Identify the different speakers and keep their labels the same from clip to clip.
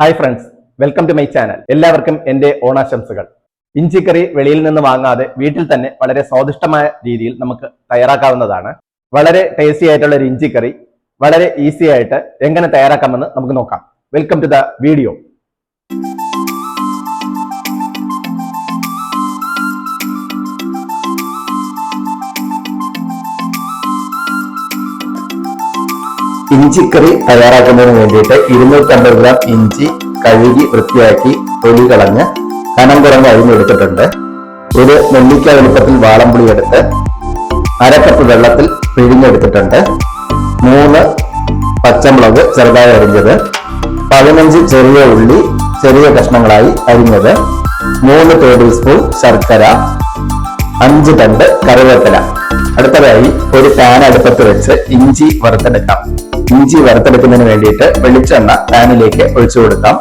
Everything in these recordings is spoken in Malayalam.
Speaker 1: Hi friends welcome to my channel എല്ലാവർക്കും എന്റെ ഓണാശംസകൾ. ഇഞ്ചിക്കറി വെളിയിൽ നിന്ന് വാങ്ങാതെ വീട്ടിൽ തന്നെ വളരെ സ്വാദിഷ്ടമായ രീതിയിൽ നമുക്ക് തയ്യാറാക്കാവുന്നതാണ്. വളരെ ടേസ്റ്റി ആയിട്ടുള്ള ഒരു ഇഞ്ചിക്കറി വളരെ ഈസി ആയിട്ട് എങ്ങനെ തയ്യാറാക്കാമെന്ന് നമുക്ക് നോക്കാം. വെൽക്കം ടു ദ വീഡിയോ ഇഞ്ചിക്കറി തയ്യാറാക്കുന്നതിന് വേണ്ടിയിട്ട് ഇരുന്നൂറ്റമ്പത് ഗ്രാം ഇഞ്ചി കഴുകി വൃത്തിയാക്കി തൊലി കളഞ്ഞ് കനം കുറഞ്ഞ് അരിഞ്ഞെടുത്തിട്ടുണ്ട് ഒരു നെല്ലിക്ക വലുപ്പത്തിൽ വാളംപുളി എടുത്ത് അരക്കപ്പ് വെള്ളത്തിൽ പിഴിഞ്ഞെടുത്തിട്ടുണ്ട്. മൂന്ന് പച്ചമുളക് ചെറുതായി അരിഞ്ഞത്. പതിനഞ്ച് ചെറിയ ഉള്ളി ചെറിയ കഷ്ണങ്ങളായി അരിഞ്ഞത്. മൂന്ന് ടേബിൾ സ്പൂൺ ശർക്കര. അഞ്ച് തണ്ട് കറിവേപ്പില. അടുത്തതായി ഒരു പാൻ അടുപ്പത്ത് വെച്ച് ഇഞ്ചി വറുത്തെടുക്കാം. ഇഞ്ചി വറുത്തെടുക്കുന്നതിന് വേണ്ടിയിട്ട് വെളിച്ചെണ്ണ പാനിലേക്ക് ഒഴിച്ചു കൊടുക്കാം.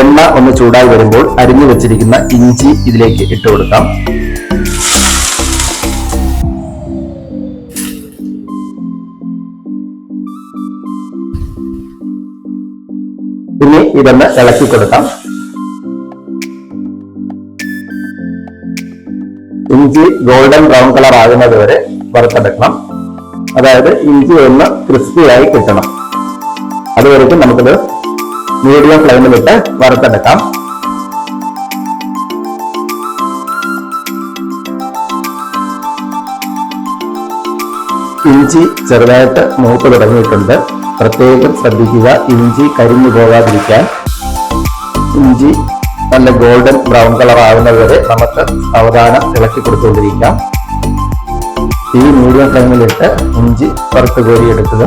Speaker 1: എണ്ണ ഒന്ന് ചൂടായി വരുമ്പോൾ അരിഞ്ഞു വെച്ചിരിക്കുന്ന ഇഞ്ചി ഇതിലേക്ക് ഇട്ട് കൊടുക്കാം. ഇനി ഇതൊന്ന് ഇളക്കി കൊടുക്കാം. ഇഞ്ചി ഗോൾഡൻ ബ്രൗൺ കളർ ആകുന്നത് വരെ വറുത്തെടുക്കണം. അതായത് ഇഞ്ചി ഒന്ന് ക്രിസ്പിയായി കിട്ടണം. അതുവരെയ്ക്കും നമുക്കിത് മീഡിയം ഫ്ലെയിമിലിട്ട് വറുത്തെടുക്കാം. ഇഞ്ചി ചെറുതായിട്ട് മൂത്ത് തുടങ്ങിയിട്ടുണ്ട്. പ്രത്യേകം ശ്രദ്ധിക്കുക ഇഞ്ചി കരിഞ്ഞു പോകാതിരിക്കാൻ. ഇഞ്ചി നല്ല ഗോൾഡൻ ബ്രൗൺ കളർ ആകുന്നത് വരെ നമുക്ക് സാവധാനം ഇളക്കി കൊടുത്തുകൊണ്ടിരിക്കാം. ഈ മീഡിയം ഫ്ലെയിമിലിട്ട് ഇഞ്ചി വറുത്ത് കോരിയെടുക്കുക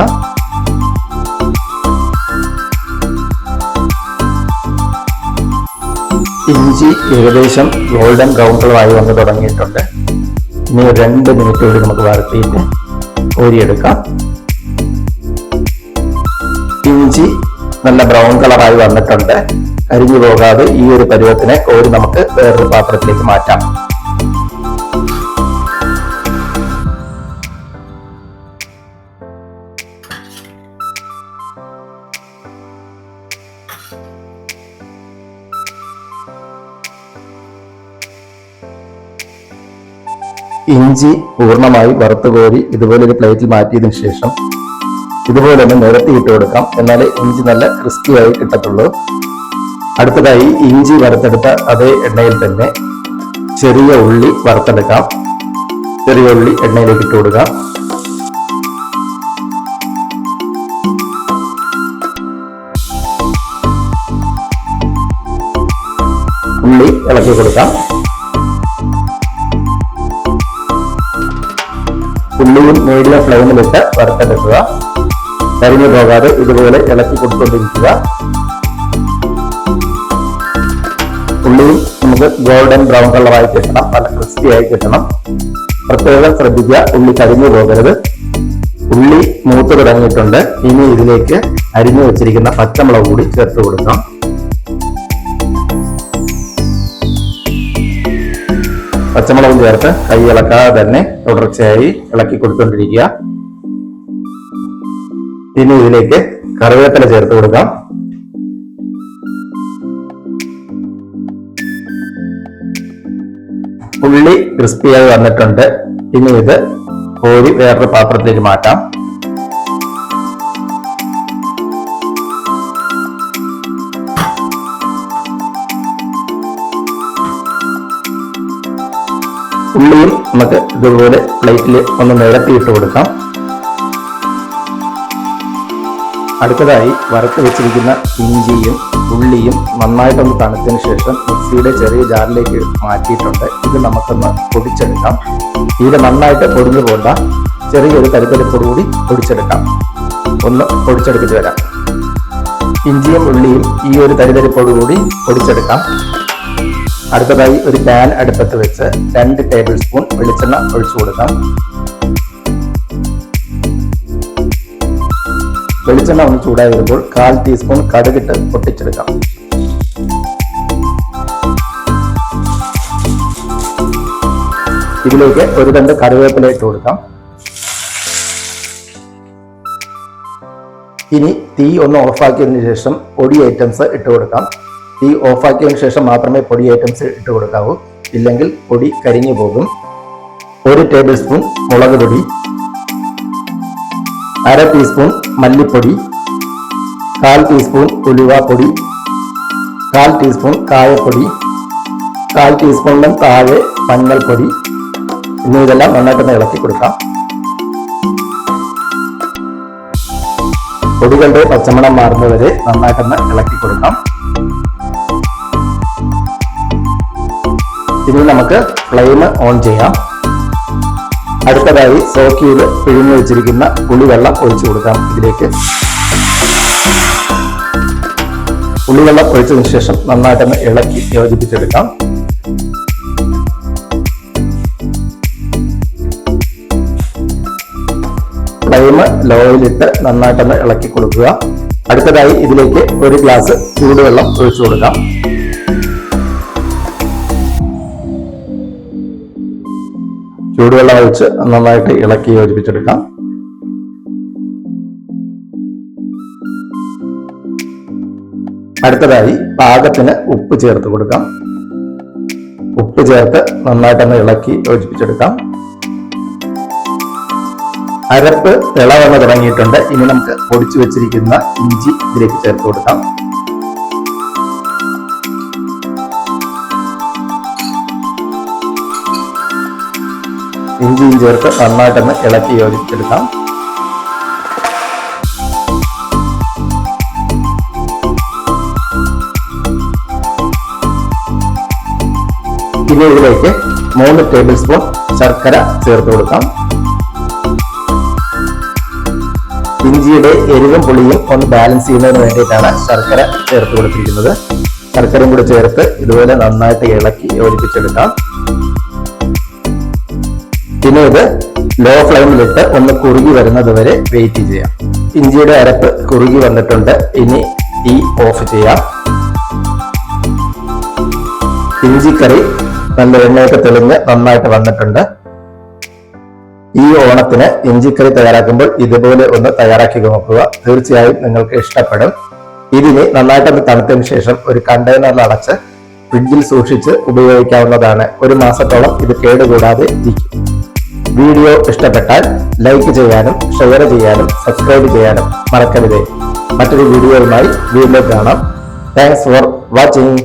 Speaker 1: ഇഞ്ചി ഏകദേശം ഗോൾഡൻ ബ്രൗൺ ആയി വന്ന് തുടങ്ങിയിട്ടുണ്ട്. ഇനി രണ്ട് മിനിറ്റ് കൂടി നമുക്ക് വറുത്തിയിട്ട് കോരിയെടുക്കാം. ഇഞ്ചി നല്ല ബ്രൗൺ കളറായി വന്നിട്ടുണ്ട്. കരിഞ്ഞു പോകാതെ ഈ ഒരു പരുവത്തിനെ കോരി നമുക്ക് വേറൊരു പാത്രത്തിലേക്ക് മാറ്റാം. ഇഞ്ചി പൂർണമായി വറുത്ത് കോരി ഇതുപോലെ ഒരു പ്ലേറ്റിൽ മാറ്റിയതിനു ശേഷം ഇതുപോലെ ഒന്ന് നിരത്തിയിട്ട് കൊടുക്കാം. എന്നാലേ ഇഞ്ചി നല്ല ക്രിസ്പിയായി കിട്ടത്തുള്ളൂ. അടുത്തതായി ഇഞ്ചി വറുത്തെടുത്ത അതേ എണ്ണയിൽ തന്നെ ചെറിയ ഉള്ളി വറുത്തെടുക്കാം. ചെറിയ ഉള്ളി എണ്ണയിലേക്ക് ഇട്ട് കൊടുക്കാം. ഉള്ളി ഇളക്കി കൊടുക്കാം. ഉള്ളിയും മീഡിയം ഫ്ലെയിമിലിട്ട് വറുത്തെടുക്കുക. കരിഞ്ഞു പോകാതെ ഇതുപോലെ ഇളക്കി കൊടുത്തുകൊണ്ടിരിക്കുക ഉള്ളിയും നമുക്ക് ഗോൾഡൻ ബ്രൗൺ കളറായി കിട്ടണം. നല്ല ക്രിസ്പി ആയി കിട്ടണം. പ്രത്യേകം ശ്രദ്ധിക്കുക ഉള്ളി കരിഞ്ഞു പോകരുത്. ഉള്ളി മൂത്ത് തുടങ്ങിയിട്ടുണ്ട്. ഇനി ഇതിലേക്ക് അരിഞ്ഞു വെച്ചിരിക്കുന്ന പച്ചമുളക് കൂടി ചേർത്ത് കൊടുക്കാം. പച്ചമുളകും ചേർത്ത് കൈ ഇളക്കാതെ തന്നെ തുടർച്ചയായി ഇളക്കി കൊടുത്തുകൊണ്ടിരിക്കുക ഇനി ഇതിലേക്ക് കറിവേപ്പില ചേർത്ത് കൊടുക്കാം. ഉള്ളി ക്രിസ്പിയായി വന്നിട്ടുണ്ട്. ഇനി ഇത് കോരി വേറൊരു പാത്രത്തിലേക്ക് മാറ്റാം. ഉള്ളിയും നമുക്ക് ഇതുപോലെ പ്ലേറ്റിൽ ഒന്ന് നിരത്തിയിട്ട് കൊടുക്കാം. അടുത്തതായി വറുത്ത് വെച്ചിരിക്കുന്ന ഇഞ്ചിയും ഉള്ളിയും നന്നായിട്ടൊന്ന് തണുത്തതിന് ശേഷം മിക്സിയുടെ ചെറിയ ജാറിലേക്ക് മാറ്റിയിട്ടുണ്ട്. ഇത് നമുക്കൊന്ന് പൊടിച്ചെടുക്കാം. ഇത് നന്നായിട്ട് പൊടിഞ്ഞു പോണ്ട. ചെറിയൊരു കരുതലിപ്പോട് കൂടി പൊടിച്ചെടുക്കാം. ഒന്ന് പൊടിച്ചെടുത്തിട്ട് വരാം. ഇഞ്ചിയും ഉള്ളിയും ഈ ഒരു തരിതരിപ്പോട് കൂടി പൊടിച്ചെടുക്കാം. അടുത്തതായി ഒരു പാൻ അടുപ്പത്ത് വെച്ച് രണ്ട് ടേബിൾ സ്പൂൺ വെളിച്ചെണ്ണ ഒഴിച്ചു കൊടുക്കാം. വെളിച്ചെണ്ണ ഒന്ന് ചൂടായി വരുമ്പോൾ കാൽ ടീസ്പൂൺ കടുകിട്ട് പൊട്ടിച്ചെടുക്കാം. ഇതിലേക്ക് ഒരു രണ്ട് കറിവേപ്പില ഇട്ട് കൊടുക്കാം. ഇനി തീ ഒന്ന് ഓഫാക്കിയതിന് ശേഷം പൊടി ഐറ്റംസ് ഇട്ട് കൊടുക്കാം. തീ ഓഫാക്കിയതിന് ശേഷം മാത്രമേ പൊടി ഐറ്റംസ് ഇട്ട് കൊടുക്കാവൂ. ഇല്ലെങ്കിൽ പൊടി കരിഞ്ഞു പോകും. ഒരു ടേബിൾ സ്പൂൺ മുളക് പൊടി അര ടീസ്പൂൺ മല്ലിപ്പൊടി കാൽ ടീസ്പൂൺ ഉലുവാപ്പൊടി കാൽ ടീസ്പൂൺ കായപ്പൊടി കാൽ ടീസ്പൂണിലും താഴെ മഞ്ഞൾപ്പൊടി. എന്നിവയെല്ലാം നന്നായിട്ടൊന്ന് ഇളക്കി കൊടുക്കാം. പൊടികളുടെ പച്ചമണം മാറുന്നവരെ നന്നായിട്ടൊന്ന് ഇളക്കി കൊടുക്കാം. ഇനി നമുക്ക് ഫ്ലെയിം ഓൺ ചെയ്യാം. അടുത്തതായി സോക്കിയിൽ പിഴിഞ്ഞു വെച്ചിരിക്കുന്ന പുളിവെള്ളം ഒഴിച്ചു കൊടുക്കാം. ഇതിലേക്ക് പുളിവെള്ളം ഒഴിച്ചതിന് ശേഷം നന്നായിട്ടൊന്ന് ഇളക്കി യോജിപ്പിച്ചെടുക്കാം. ഫ്ലെയിം ലോയിലിട്ട് നന്നായിട്ടൊന്ന് ഇളക്കി കൊടുക്കുക. അടുത്തതായി ഇതിലേക്ക് ഒരു ഗ്ലാസ് ചൂടുവെള്ളം ഒഴിച്ചു കൊടുക്കാം. ചൂടുവെള്ളം ഒഴിച്ച് നന്നായിട്ട് ഇളക്കി യോജിപ്പിച്ചെടുക്കാം. അടുത്തതായി പാകത്തിന് ഉപ്പ് ചേർത്ത് കൊടുക്കാം. ഉപ്പ് ചേർത്ത് നന്നായിട്ടൊന്ന് ഇളക്കി യോജിപ്പിച്ചെടുക്കാം. അരപ്പ് തിളവന്ന് തുടങ്ങിയിട്ടുണ്ട്. ഇനി നമുക്ക് പൊടിച്ചു വെച്ചിരിക്കുന്ന ഇഞ്ചി ഇതിലേക്ക് ചേർത്ത് കൊടുക്കാം. ഇഞ്ചിയും ചേർത്ത് നന്നായിട്ടൊന്ന് ഇളക്കി യോജിപ്പിച്ചെടുക്കാം. ഇനി ഇതിലേക്ക് മൂന്ന് ടേബിൾ സ്പൂൺ ശർക്കര ചേർത്ത് കൊടുക്കാം. ഇഞ്ചിയുടെ എരിവും പുളിയും ഒന്ന് ബാലൻസ് ചെയ്യുന്നതിന് വേണ്ടിയിട്ടാണ് ശർക്കര ചേർത്ത് കൊടുത്തിരിക്കുന്നത്. ശർക്കരയും കൂടി ചേർത്ത് ഇതുപോലെ നന്നായിട്ട് ഇളക്കി യോജിപ്പിച്ചെടുക്കാം. പിന്നെ ഇത് ലോ ഫ്ലെയിമിലിട്ട് ഒന്ന് കുറുകി വരുന്നത് വരെ വെയിറ്റ് ചെയ്യാം. ഇഞ്ചിയുടെ അരപ്പ് കുറുകി വന്നിട്ടുണ്ട്. ഇനി തീ ഓഫ് ചെയ്യാം. ഇഞ്ചിക്കറി നല്ല എണ്ണയൊക്കെ തെളിഞ്ഞ് നന്നായിട്ട് വന്നിട്ടുണ്ട്. ഈ ഓണത്തിന് ഇഞ്ചിക്കറി തയ്യാറാക്കുമ്പോൾ ഇതുപോലെ ഒന്ന് തയ്യാറാക്കി നോക്കുക. തീർച്ചയായും നിങ്ങൾക്ക് ഇഷ്ടപ്പെടും. ഇതിനെ നന്നായിട്ടൊന്ന് തണുത്തതിന് ശേഷം ഒരു കണ്ടെയ്നറിൽ അടച്ച് ഫ്രിഡ്ജിൽ സൂക്ഷിച്ച് ഉപയോഗിക്കാവുന്നതാണ്. ഒരു മാസത്തോളം ഇത് കേടുകൂടാതെ ഇരിക്കും. വീഡിയോ ഇഷ്ടപ്പെട്ടാൽ ലൈക്ക് ചെയ്യാനും ഷെയർ ചെയ്യാനും സബ്സ്ക്രൈബ് ചെയ്യാനും മറക്കരുത്. മറ്റൊരു വീഡിയോയുമായി വീണ്ടും കാണാം. Thanks for watching